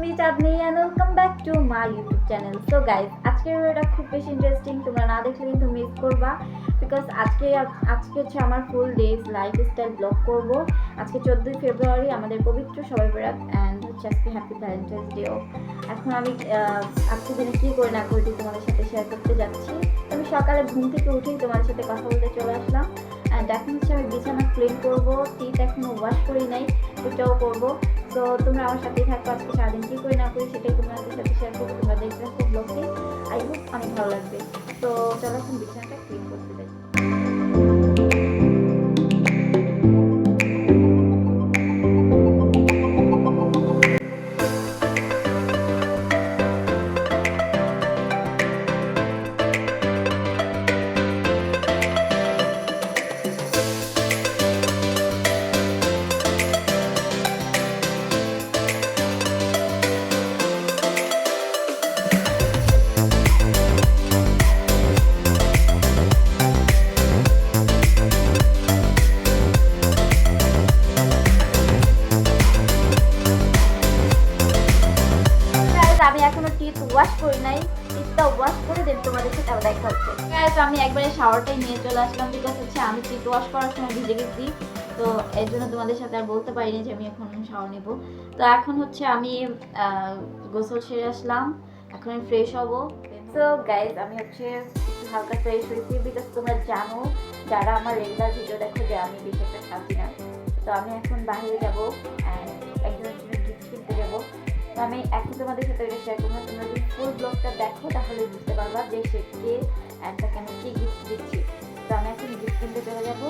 Me Chandni and welcome back to my YouTube channel so guys আজকের ভিডিওটা খুব বেশি ইন্টারেস্টিং তোমরা না দেখলে কিন্তু মিস করবা বিকজ আজকে আজকে হচ্ছে আমার ফুল ডেজ লাইফস্টাইল ব্লগ করব। আজকে চোদ্দোই ফেব্রুয়ারি, আমাদের পবিত্র সবাই বেড়াত অ্যান্ড হচ্ছে আজকে হ্যাপি ভ্যালেন্টাইন্স ডেও এখন আমি আজকে দিনে কী করে না করি তোমাদের সাথে শেয়ার করতে যাচ্ছি। আমি সকালে ঘুম থেকে উঠেই তোমাদের সাথে কথা বলতে চলে আসলাম অ্যান্ড এখন হচ্ছে আমি বিছানা ক্লিন করব। টিথ এখনও ওয়াশ করি নাই ওটাও করব। তো তোমরা আমার সাথেই থাকো, আজকে সারাদিন কী করে না করি সেটাই তোমাদের সাথে শেয়ার করব, তোমরা দেখবে খুব লোককে আই হোপ অনেক ভালো লাগবে। তো চলো এখন বিছানাটা ক্লিন করতে যাই। টিথ ওয়াশ করি নাই টিথটা ওয়াশ করে দেন তোমাদের সাথে আবার দেখা হচ্ছে। Guys, আমি একবারে শাওয়ারটাই নিয়ে চলে আসলাম বিকজ হচ্ছে আমি টিথ ওয়াশ করার সময় ভিজে গেছি তো এর জন্য তোমাদের সাথে আর বলতে পারিনি যে আমি এখন শাওয়ার নেব। তো এখন হচ্ছে আমি গোসল সেরে আসলাম এখন আমি ফ্রেশ হব। তো গাইজ আমি হচ্ছে হালকা ফ্রেশ হয়েছি বিকজ তোমরা জানো যারা আমার রেগুলার ভিডিও দেখো যে আমি বেশি একটা সাজি না তো আমি এখন বাইরে যাব। আমি এখন তোমাদের সাথে এটা শেয়ার করব তোমরা যদি ফুল ব্লগটা দেখো, তাহলে বুঝতে পারবা যে সে কে তাকে আমি কী গিফট দিচ্ছি। তো আমি এখন গিফট কিনতে চলে যাব।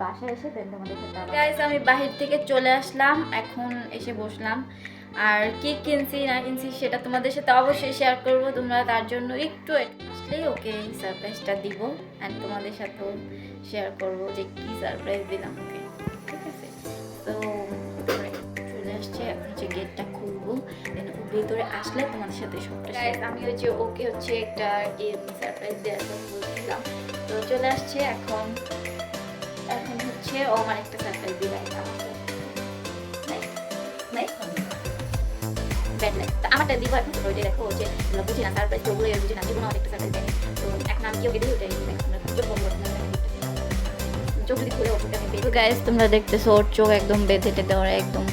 বাসায় এসে দেন তোমাদের সাথে আমি বাহির থেকে চলে আসলাম। এখন এসে বসলাম। আর কি কিনছি, না কিনছি, সেটা তোমাদের সাথে অবশ্যই শেয়ার করব। তোমরা তার জন্য একটু আসলেই ওকে সারপ্রাইজটা দিব। অ্যান্ড তোমাদের সাথেও শেয়ার করব যে কি সারপ্রাইজ দিলাম ওকে। হচ্ছে গেটটা খুলবো দেন ও ভেতরে আসলে তোমাদের সাথে সবটা। আমি হচ্ছে ওকে হচ্ছে একটা গেম সারপ্রাইজ দেওয়ার কথা বলছিলাম। তো চলে আসছে এখন এখন হচ্ছে ও আমার একটা সারপ্রাইজ দিবে। আমাকে ব্যাড আমারটা দিব এখন তোমরা ওইটা দেখো যে বুঝি না সারপ্রাইজ ওগুলো বুঝি না জীবনে আমার একটা সারপ্রাইজ দেয়নি তো এখন আমি কি ওকে দিই ওটাই তোমরা চোখ যদি খুলে ওকে আমি গাইস তোমরা দেখতেছো ওর চোখ একদম বেঁধে ওরা একদম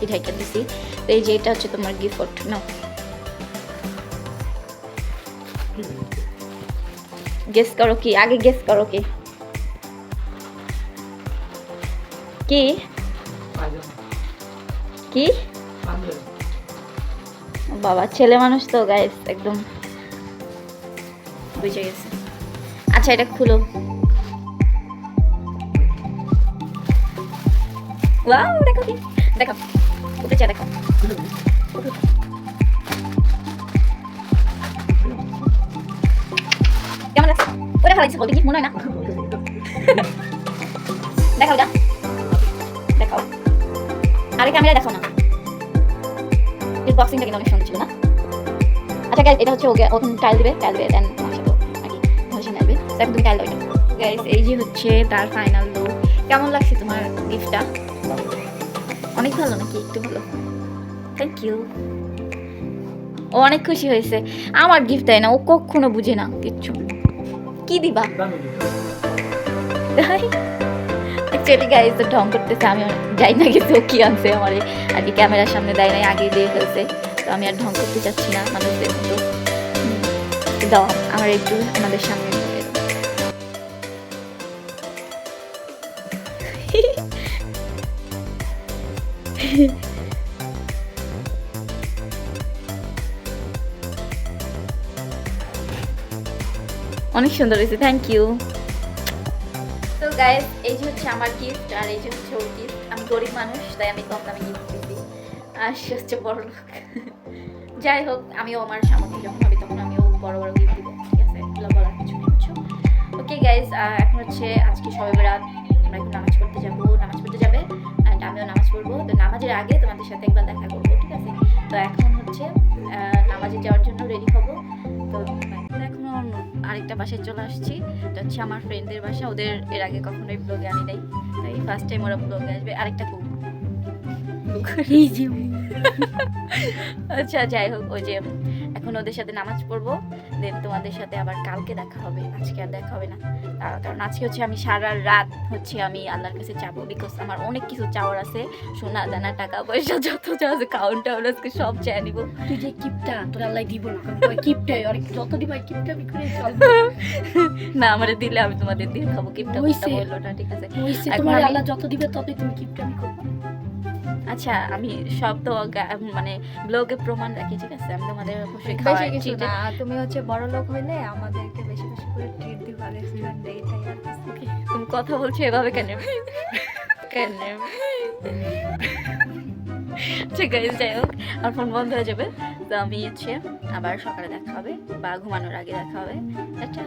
টুকি ঢাইকা দিছি তো এই যে এটা হচ্ছে তোমার গিফট নাও গেস করো কি আগে গেস করো কি কি কি বাবা, ছেলে মানুষ তো গাইস একদম। বুঝে গেছে। আচ্ছা এটা খুলো। ওয়াও দেখো কি। দেখো উঠেছে দেখো। কেমন লাগছে ওটা খাওয়াইছে বলতে কি? মনে হয় না? দেখাও যা। দেখাও। আরে ক্যামেরা দেখো না। এই বক্সিংটা কিন্তু অনেক সুন্দর ছিল না? আচ্ছা গাইজ এটা হচ্ছে ওকে ওখানে টাইল দিবে টাইল দিবে দেন তুমি টাইল দাও এই যে হচ্ছে তার ফাইনাল লুক কেমন লাগছে তোমার গিফটটা অনেক ভালো নাকি? একটু ভালো? থ্যাংক ইউ ও অনেক খুশি হয়েছে। আমার গিফট দেয় না, ও কখনো বুঝে না কিচ্ছু। কি দিবা? অ্যাকচুয়ালি গাইজ তো ঢং করতেছে, আমি যাই না ও কি আনছে আমার। আর কি ক্যামেরার সামনে দেয় নাই আগে দিয়ে ফেলছে। তো আমি আর ঢং করতে চাচ্ছি না মানুষদের মতো। দাও, আমার একটু আমাদের সামনে অনেক সুন্দর হয়েছে থ্যাংক ইউ তো গাইস এই যে হচ্ছে আমার গিফট আর এই যে হচ্ছে ওর গিফট আমি গরিব মানুষ, তাই আমি কম দামে গিফট দিচ্ছি আর সে হচ্ছে বড় লোক। যাই হোক, আমিও আমার সামর্থ্য যখন হবে তখন আমিও বড় বড় গিফট দিব, ঠিক আছে? এগুলো বলার কিছু বুঝছ? ওকে গাইস এখন হচ্ছে আজকে সবাই বেড়াত আমরা এখন নামাজ পড়তে যাব, নামাজ পড়তে যাবে অ্যান্ড আমিও নামাজ পড়ব নামাজের আগে তোমাদের সাথে একবার দেখা করব ঠিক আছে? তো এখন হচ্ছে নামাজে যাওয়ার জন্য রেডি হব। তো এখন আরেকটা বাসায় চলে আসছি। এটা হচ্ছে আমার ফ্রেন্ডদের বাসা। ওদের এর আগে কখনোই ব্লগে আনি নাই। তাই ফার্স্ট টাইম ওরা ব্লগে আসবে। আরেকটা কুক আচ্ছা যাই হোক ওই যে এখন ওদের সাথে নামাজ পড়ব দেন তোমাদের সাথে আবার কালকে দেখা হবে আজকে আর দেখা হবে না। কারণ আজকে হচ্ছে আমি সারা রাত হচ্ছে আমি আল্লাহর কাছে চাবো বিকজ আমার অনেক কিছু চাওয়ার আছে সোনা দানা টাকা পয়সা যত যা আছে কাউন্টার আজকে সব চেয়ে নিবো। তুই যে কিপটা তোর আল্লাহ দিব না কিপটাই আর যত দিবা কিপটা বিক্রি না আমারে দিলে আমি তোমাদের দিয়ে খাব কিপটা। কিপটা বলল না ঠিক আছে। তোমার আল্লাহ যত দিবে ততই তুমি কিপটা আমি করব। আচ্ছা আমি সব তো মানে ব্লগে প্রমাণ রাখি ঠিক আছে? আমি তোমাদের অবশ্যই বেশি খাওয়াই কিছু না তুমি হচ্ছে বড় লোক হইলে আমাদেরকে বেশি বেশি করে ট্রিট দিবা রেস্টুরেন্ট এইটাই আর তুমি কথা বলছো এভাবে কেন? কেন? ঠিক আছে যাই হোক আর ফোন বন্ধ হয়ে যাবে। আমি আবার সকালে দেখা হবে বা ঘুমানোর আগে দেখা হবে। আচ্ছা।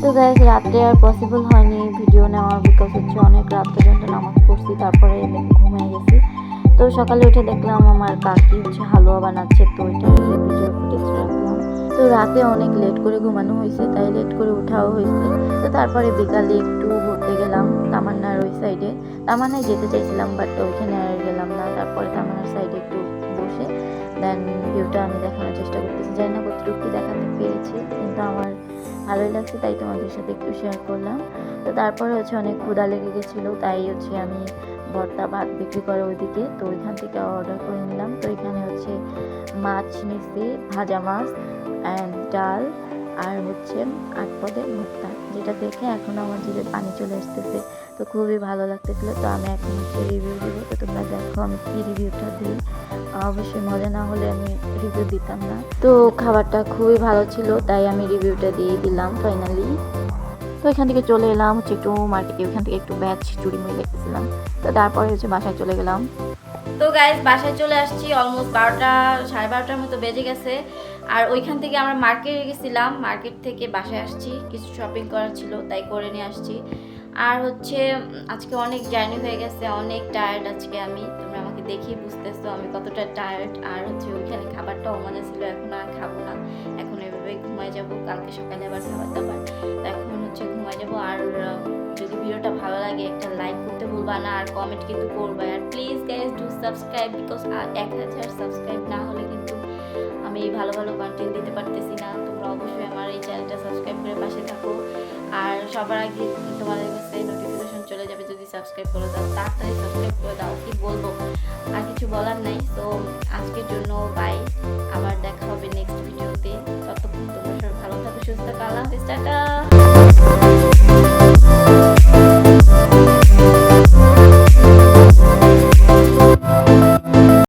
তো গাইজ রাত্রে আর পসিবল হয়নি ভিডিও নেওয়ার বিকজ হচ্ছে অনেক রাত পর্যন্ত নামাজ পড়ছি, তারপরে ঘুমিয়ে গেছি। তো সকালে উঠে দেখলাম আমার কাকি হচ্ছে হালুয়া বানাচ্ছে, তো ওইটা ভিডিও তো রাতে অনেক লেট করে ঘুমানো হয়েছে, তাই লেট করে ওঠাও হয়েছে। তো তারপরে বিকালে একটু ঘুরতে গেলাম তামান্নার ওই সাইডে তামান্নায় যেতে চাইছিলাম বাট ওইখানে আর গেলাম না। তারপরে তামান্নার সাইডে একটু দেন ভিউটা আমি দেখানোর চেষ্টা করতেছি। জানি না কতটুকু কি দেখাতে পেরেছি, কিন্তু আমার ভালোই লাগছে, তাই তোমাদের সাথে একটু শেয়ার করলাম। তো তারপরে হচ্ছে অনেক ক্ষুদা লেগে গেছিল, তাই হচ্ছে আমি ভর্তা ভাত বিক্রি করে ওইদিকে, তো ওইখান থেকে অর্ডার করে নিলাম। তো এখানে হচ্ছে মাছ নিচ্ছি ভাজা মাছ অ্যান্ড ডাল, আর হচ্ছে আট পদের ভর্তা, যেটা দেখে এখন আমার জিভে পানি চলে আসতেছে। তো খুবই ভালো লাগতেছিল। তো আমি এখন হচ্ছে রিভিউ দিব। তো তোমরা দেখো আমি কী রিভিউটা দিই। অবশ্যই মজা না হলে আমি রিভিউ দিতাম না। তো খাবারটা খুবই ভালো ছিল, তাই আমি রিভিউটা দিয়ে দিলাম ফাইনালি তো এখান থেকে চলে এলাম হচ্ছে একটু মার্কেটে ওখান থেকে একটু ব্যাচ চুরি মুড়ি দেখতেছিলাম। তো তারপরে হচ্ছে বাসায় চলে গেলাম। তো গাইজ বাসায় চলে আসছি অলমোস্ট বারোটা, সাড়ে বারোটার মতো বেজে গেছে। আর ওইখান থেকে আমরা মার্কেটে গেছিলাম। মার্কেট থেকে বাসায় আসছি। কিছু শপিং করার ছিল, তাই করে নিয়ে আসছি। আর হচ্ছে, আজকে অনেক জার্নি হয়ে গেছে, অনেক টায়ার্ড আজকে আমি। তোমরা আমাকে দেখেই বুঝতেছো আমি কতটা টায়ার্ড আর হচ্ছে ওইখানে খাবারটাও মনে ছিল, এখন আর খাব না। এখন এভাবে ঘুমাই যাব, কালকে সকালে আবার খাবার দাবার। এখন হচ্ছে ঘুমাই যাব। আর যদি ভিডিওটা ভালো লাগে, একটা লাইক করতে ভুলবা না, আর কমেন্ট কিন্তু করবা। আর please guys do subscribe because এক হাজার সাবস্ক্রাইব না হলে কিন্তু আমি ভালো ভালো কন্টেন্ট দিতে পারতেছি না। তোমরা অবশ্যই আমার এই চ্যানেলটা সাবস্ক্রাইব করে পাশে থাকো। আর সবার আগে তোমাদের কাছে নোটিফিকেশন চলে যাবে যদি সাবস্ক্রাইব করে দাও, তাড়াতাড়ি সাবস্ক্রাইব করে দাও, কি বলব? আর কিছু বলার নাই, তো আজকের